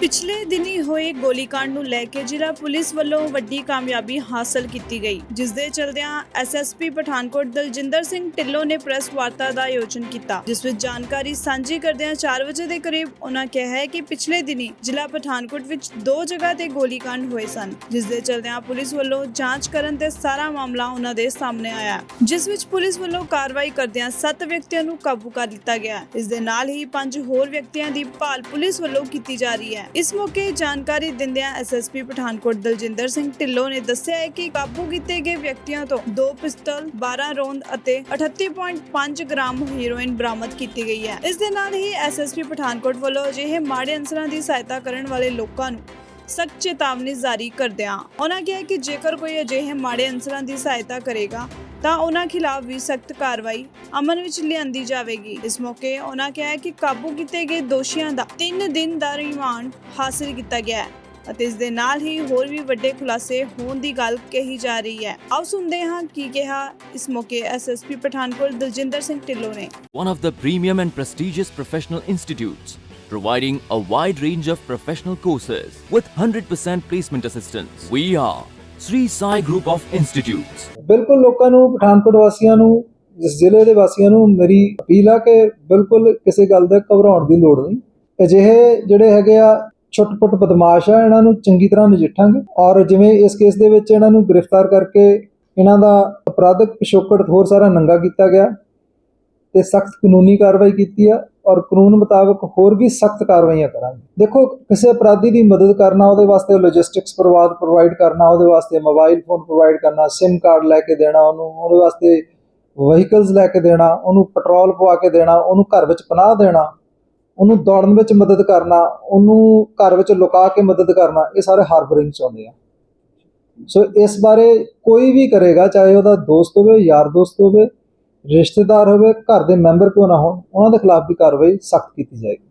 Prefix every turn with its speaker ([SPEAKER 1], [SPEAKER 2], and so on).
[SPEAKER 1] ਪਿਛਲੇ ਦਿਨੀ ਹੋਏ ਗੋਲੀकांड ਨੂੰ ਲੈ ਕੇ ਜ਼ਿਲ੍ਹਾ ਪੁਲਿਸ ਵੱਲੋਂ ਵੱਡੀ ਕਾਮਯਾਬੀ ਹਾਸਲ ਕੀਤੀ ਗਈ ਜਿਸ ਦੇ ਚਲਦਿਆਂ ਐਸਐਸਪੀ ਪਠਾਨਕੋਟ ਦਲਜਿੰਦਰ ਸਿੰਘ ਢਿੱਲੋਂ ਨੇ ਪ੍ਰੈਸ ਵਾਰਤਾ ਦਾ ਆਯੋਜਨ ਕੀਤਾ, ਜਿਸ ਵਿੱਚ ਜਾਣਕਾਰੀ ਸਾਂਝੀ ਕਰਦਿਆਂ 4 ਵਜੇ ਦੇ ਕਰੀਬ ਉਹਨਾਂ ਕਿਹਾ ਹੈ ਕਿ ਪਿਛਲੇ ਦਿਨੀ ਜ਼ਿਲ੍ਹਾ ਪਠਾਨਕੋਟ ਵਿੱਚ ਦੋ ਜਗ੍ਹਾ ਤੇ ਗੋਲੀकांड ਹੋਏ ਸਨ ਜਿਸ ਦੇ ਚਲਦਿਆਂ ਪੁਲਿਸ ਵੱਲੋਂ ਜਾਂਚ ਕਰਨ ਤੇ ਸਾਰਾ ਮਾਮਲਾ ਉਹਨਾਂ ਦੇ ਸਾਹਮਣੇ ਆਇਆ, ਜਿਸ ਵਿੱਚ ਪੁਲਿਸ ਵੱਲੋਂ ਕਾਰਵਾਈ ਕਰਦਿਆਂ ਸੱਤ ਵਿਅਕਤੀਆਂ ਨੂੰ ਕਾਬੂ ਕਰ ਲਿੱਤਾ ਗਿਆ, ਇਸ ਦੇ ਨਾਲ ਹੀ ਪੰਜ ਹੋਰ ਵਿਅਕਤੀਆਂ ਦੀ ਭਾਲ ਪੁਲਿਸ ਵੱਲੋਂ ਕੀਤੀ ਜਾ ਰਹੀ ਹੈ। ਇਸ ਮੌਕੇ ਜਾਣਕਾਰੀ ਦਿੰਦਿਆਂ ਐਸਐਸਪੀ ਪਠਾਨਕੋਟ ਦਲਜਿੰਦਰ ਸਿੰਘ ਢਿੱਲੋਂ ਨੇ ਦੱਸਿਆ ਹੈ ਕਿ ਕਾਬੂ ਕੀਤੇ ਗਏ ਵਿਅਕਤੀਆਂ ਤੋਂ ਦੋ ਪਿਸਤਲ 12 ਰੌਂਦ ਅਤੇ 38.5 ਗ੍ਰਾਮ ਹੀਰੋਇਨ ਬਰਾਮਦ ਕੀਤੀ ਗਈ ਹੈ। ਇਸ ਦੇ ਨਾਲ ਹੀ ਐਸਐਸਪੀ ਪਠਾਨਕੋਟ ਵੱਲੋਂ ਅਜਿਹੇ ਮਾੜੇ ਅਨਸਰਾਂ ਦੀ ਸਹਾਇਤਾ ਕਰਨ ਵਾਲੇ ਲੋਕਾਂ ਨੂੰ ਸਖਤ ਚੇਤਾਵਨੀ ਜਾਰੀ ਕਰਦਿਆਂ ਉਹਨਾਂ ਕਿਹਾ ਕਿ ਜੇਕਰ ਕੋਈ ਅਜਿਹੇ ਮਾੜੇ ਅਨਸਰਾਂ ਦੀ ਸਹਾਇਤਾ ਕਰੇਗਾ ਤਾਂ ਉਹਨਾਂ ਖਿਲਾਫ ਵੀ ਸਖਤ ਕਾਰਵਾਈ ਅਮਲ ਵਿੱਚ ਲਿਆਂਦੀ ਜਾਵੇਗੀ। ਇਸ ਮੌਕੇ ਉਹਨਾਂ ਕਿਹਾ ਕਿ ਕਾਬੂ ਕੀਤੇ ਗਏ ਦੋਸ਼ੀਆਂ ਦਾ 3 ਦਿਨ ਦਾ ਰਿਮਾਂਡ ਹਾਸਲ ਕੀਤਾ ਗਿਆ ਹੈ ਅਤੇ ਇਸ ਦੇ ਨਾਲ ਹੀ ਹੋਰ ਵੀ ਵੱਡੇ ਖੁਲਾਸੇ ਹੋਣ ਦੀ ਗੱਲ ਕਹੀ ਜਾ ਰਹੀ ਹੈ। ਆਓ ਸੁਣਦੇ ਹਾਂ ਕੀ ਕਿਹਾ ਇਸ ਮੌਕੇ ਐਸਐਸਪੀ ਪਠਾਨਕੋਟ ਦਲਜਿੰਦਰ ਸਿੰਘ ਢਿੱਲੋਂ ਨੇ।
[SPEAKER 2] One of the premium and prestigious professional institutes, providing a wide range of professional courses with 100% placement assistance. We are Sri Sai Group of Institutes.
[SPEAKER 3] ਬਿਲਕੁਲ ਲੋਕਾਂ ਨੂੰ, ਪਠਾਨਕੋਟ ਵਾਸੀਆਂ ਨੂੰ ਇਸ ਜ਼ਿਲ੍ਹੇ ਦੇ ਵਾਸੀਆਂ ਨੂੰ ਮੇਰੀ ਅਪੀਲ ਆ ਕਿ ਬਿਲਕੁਲ ਕਿਸੇ ਗੱਲ ਦਾ ਘਬਰਾਉਣ ਦੀ ਲੋੜ ਨਹੀਂ ਅਜਿਹੇ ਜਿਹੜੇ ਹੈਗੇ ਆ, ਛੁੱਟ-ਪੁੱਟ ਬਦਮਾਸ਼ ਆ, ਇਹਨਾਂ ਨੂੰ ਚੰਗੀ ਤਰ੍ਹਾਂ ਨਜਿੱਠਾਂਗੇ ਔਰ ਜਿਵੇਂ ਇਸ ਕੇਸ ਦੇ ਵਿੱਚ ਇਹਨਾਂ ਨੂੰ ਗ੍ਰਿਫਤਾਰ ਕਰਕੇ ਇਹਨਾਂ ਦਾ ਅਪਰਾਧਿਕ ਪਿਛੋਕੜ ਹੋਰ ਸਾਰਾ ਨੰਗਾ ਕੀਤਾ ਗਿਆ ਤੇ ਸਖਤ ਕਾਨੂੰਨੀ ਕਾਰਵਾਈ ਕੀਤੀ ਆ ਔਰ ਕਾਨੂੰਨ ਮੁਤਾਬਕ ਹੋਰ ਵੀ ਸਖਤ ਕਾਰਵਾਈਆਂ ਕਰਾਂਗੇ। ਦੇਖੋ, ਕਿਸੇ ਅਪਰਾਧੀ ਦੀ ਮਦਦ ਕਰਨਾ ਉਹਦੇ ਵਾਸਤੇ ਲੌਜਿਸਟਿਕਸ ਪ੍ਰਵਾਦ ਪ੍ਰੋਵਾਈਡ ਕਰਨਾ, ਉਹਦੇ ਵਾਸਤੇ ਮੋਬਾਈਲ ਫੋਨ ਪ੍ਰੋਵਾਈਡ ਕਰਨਾ, SIM ਕਾਰਡ ਲੈ ਕੇ ਦੇਣਾ, ਉਹਨੂੰ ਉਹਦੇ ਵਾਸਤੇ ਵਹੀਕਲਸ ਲੈ ਕੇ ਦੇਣਾ, ਉਹਨੂੰ ਪੈਟਰੋਲ ਪਵਾ ਕੇ ਦੇਣਾ, ਉਹਨੂੰ ਘਰ ਵਿੱਚ ਪਨਾਹ ਦੇਣਾ, ਉਹਨੂੰ ਦੌੜਨ ਵਿੱਚ ਮਦਦ ਕਰਨਾ, ਉਹਨੂੰ ਘਰ ਵਿੱਚ ਲੁਕਾ ਕੇ ਮਦਦ ਕਰਨਾ, ਇਹ ਸਾਰੇ ਹਾਰਬਰਿੰਗ ਚ ਆਉਂਦੇ ਆ। ਸੋ ਇਸ ਬਾਰੇ ਕੋਈ ਵੀ ਕਰੇਗਾ, ਚਾਹੇ ਉਹਦਾ ਦੋਸਤ ਹੋਵੇ, ਯਾਰ ਦੋਸਤ ਹੋਵੇ ਰਿਸ਼ਤੇਦਾਰ ਹੋਵੇ, ਘਰ ਦੇ ਮੈਂਬਰ ਕਿਉਂ ਨਾ ਹੋਣ, ਉਹਨਾਂ ਦੇ ਖਿਲਾਫ ਵੀ ਕਾਰਵਾਈ ਸਖਤ ਕੀਤੀ ਜਾਏਗੀ।